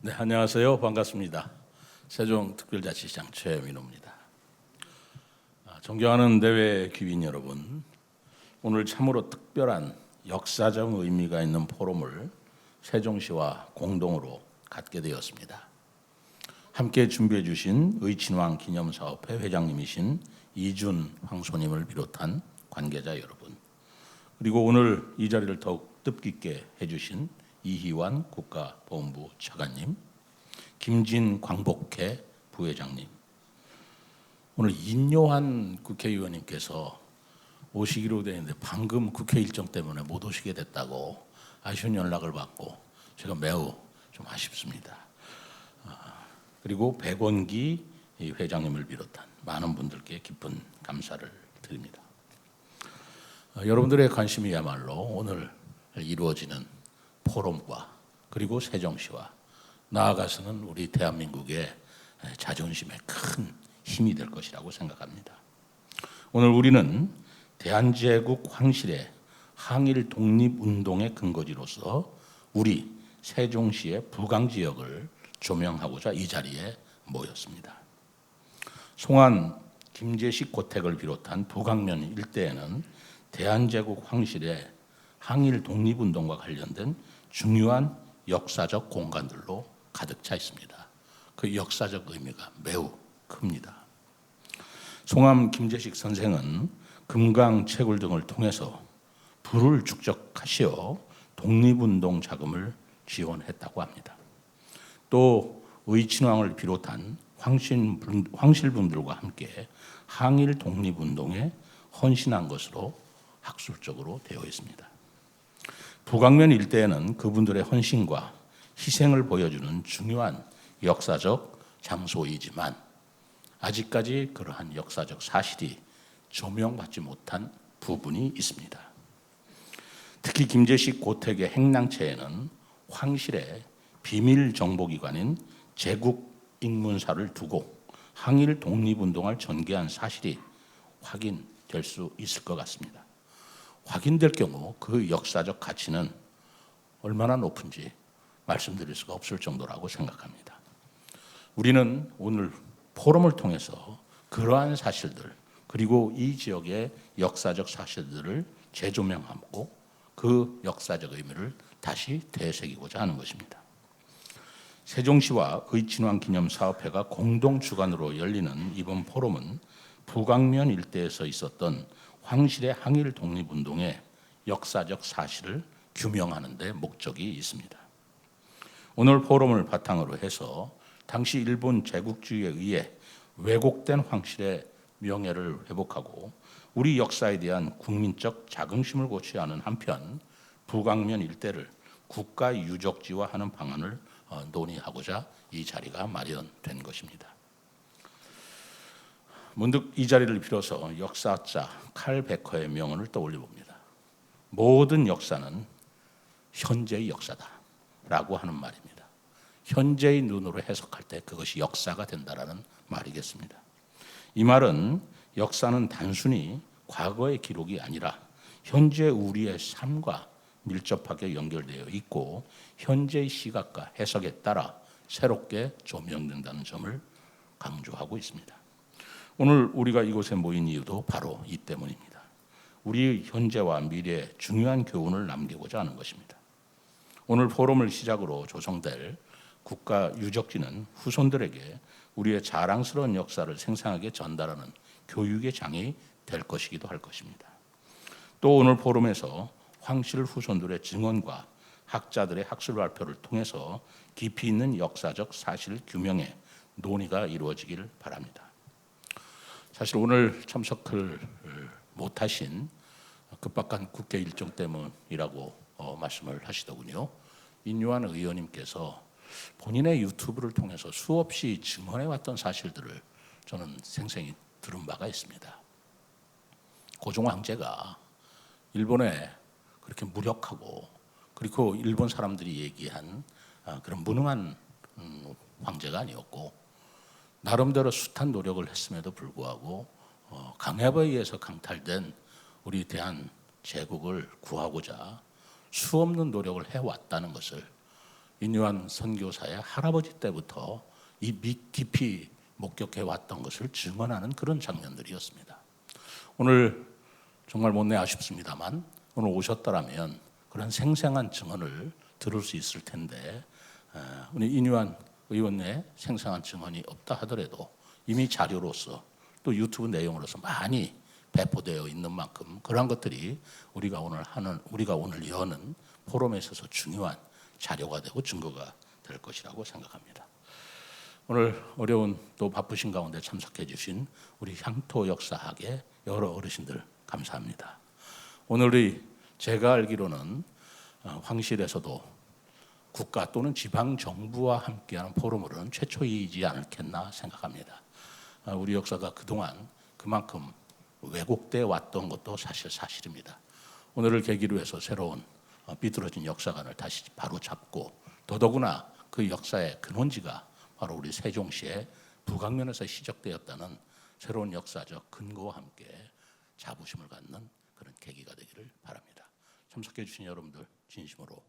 네, 안녕하세요. 반갑습니다. 세종특별자치시장 최민호입니다. 아, 존경하는 대회 귀빈 여러분, 오늘 참으로 특별한 역사적 의미가 있는 포럼을 세종시와 공동으로 갖게 되었습니다. 함께 준비해 주신 의친왕 기념사업회 회장님이신 이준 황소님을 비롯한 관계자 여러분, 그리고 오늘 이 자리를 더욱 뜻깊게 해주신 이희완 국가보훈부 차관님, 김진 광복회 부회장님, 오늘 인요한 국회의원님께서 오시기로 되는데 방금 국회 일정 때문에 못 오시게 됐다고 아쉬운 연락을 받고 제가 매우 좀 아쉽습니다. 아, 그리고 백원기 이 회장님을 비롯한 많은 분들께 깊은 감사를 드립니다. 어, 여러분들의 관심이야말로 오늘 이루어지는 포럼과 그리고 세종시와 나아가서는 우리 대한민국의 자존심에 큰 힘이 될 것이라고 생각합니다. 오늘 우리는 대한제국 황실의 항일 독립운동의 근거지로서 우리 세종시의 부강 지역을 조명하고자 이 자리에 모였습니다. 송환 김제식 고택을 비롯한 북강면 일대에는 대한제국 황실의 항일 독립운동과 관련된 중요한 역사적 공간들로 가득 차 있습니다. 그 역사적 의미가 매우 큽니다. 송암 김재식 선생은 금강 채굴 등을 통해서 부를 축적하시어 독립운동 자금을 지원했다고 합니다. 또 의친왕을 비롯한 황실분들과 함께 항일 독립운동에 헌신한 것으로 학술적으로 되어 있습니다. 북강면 일대에는 그분들의 헌신과 희생을 보여주는 중요한 역사적 장소이지만 아직까지 그러한 역사적 사실이 조명받지 못한 부분이 있습니다. 특히 김제식 고택의 행랑채에는 황실의 비밀 정보기관인 제국 인문사를 두고 항일 독립운동을 전개한 사실이 확인될 수 있을 것 같습니다. 확인될 경우 그 역사적 가치는 얼마나 높은지 말씀드릴 수가 없을 정도라고 생각합니다. 우리는 오늘 포럼을 통해서 그러한 사실들 그리고 이 지역의 역사적 사실들을 재조명하고 그 역사적 의미를 다시 되새기고자 하는 것입니다. 세종시와 의친왕 기념사업회가 공동 주관으로 열리는 이번 포럼은 북강면 일대에서 있었던 황실의 항일 독립운동의 역사적 사실을 규명하는 데 목적이 있습니다. 오늘 포럼을 바탕으로 해서 당시 일본 제국주의에 의해 왜곡된 황실의 명예를 회복하고 우리 역사에 대한 국민적 자긍심을 고취 하는 한편 북강면 일대를 국가 유적지화 하는 방안을 어, 논의하고자 이 자리가 마련된 것입니다. 문득 이 자리를 빌어서 역사자 칼 베커의 명언을 떠올려 봅니다. 모든 역사는 현재의 역사다라고 하는 말입니다. 현재의 눈으로 해석할 때 그것이 역사가 된다라는 말이겠습니다. 이 말은 역사는 단순히 과거의 기록이 아니라 현재 우리의 삶과 밀접하게 연결되어 있고 현재의 시각과 해석에 따라 새롭게 조명된다는 점을 강조하고 있습니다. 오늘 우리가 이곳에 모인 이유도 바로 이 때문입니다. 우리 현재와 미래에 중요한 교훈을 남기고자 하는 것입니다. 오늘 포럼을 시작으로 조성될 국가 유적지는 후손들에게 우리의 자랑스러운 역사를 생생하게 전달하는 교육의 장이 될 것이기도 할 것입니다. 또 오늘 포럼에서 황실 후손들의 증언과 학자들의 학술 발표를 통해서 깊이 있는 역사적 사실 규명에 논의가 이루어지길 바랍니다. 사실 오늘 참석을 못하신 급박한 국회 일정 때문이라고 어, 말씀을 하시더군요. 인유한 의원님께서 본인의 유튜브를 통해서 수없이 증언해 왔던 사실들을 저는 생생히 들은 바가 있습니다. 고종 황제가 일본에 그렇게 무력하고 그리고 일본 사람들이 얘기한 아, 그런 무능한 음, 황제가 아니었고 나름대로 숱한 노력을 했음에도 불구하고 어, 강압에 의해서 강탈된 우리 대한 제국을 구하고자 수없는 노력을 해왔다는 것을 인유한 선교사의 할아버지 때부터 이밑 깊이 목격해 왔던 것을 증언하는 그런 장면들이었습니다. 오늘 정말 못내 아쉽습니다만 오늘 오셨더라면 그런 생생한 증언을 들을 수 있을 텐데 어, 우리 인유한 의원의 생생한 증언이 없다 하더라도 이미 자료로서 또 유튜브 내용으로서 많이 배포되어 있는 만큼 그러한 것들이 우리가 오늘 하는 우리가 오늘 여는 포럼에 있어서 중요한 자료가 되고 증거가 될 것이라고 생각합니다. 오늘 어려운 또 바쁘신 가운데 참석해 주신 우리 향토 역사학의 여러 어르신들 감사합니다. 오늘이 제가 알기로는 어, 황실에서도 국가 또는 지방 정부와 함께하는 포럼으로는 최초이지 않겠나 생각합니다. 어, 우리 역사가 그동안 그만큼 왜곡돼 왔던 것도 사실 사실입니다. 오늘을 계기로 해서 새로운 어, 비뚤어진 역사관을 다시 바로 잡고 더더구나 그 역사의 근원지가 바로 우리 세종시의 북악면에서 시작되었다는 새로운 역사적 근거와 함께 자부심을 갖는 그런 계기가 되기를 바랍니다. 참석해 주신 여러분들 진심으로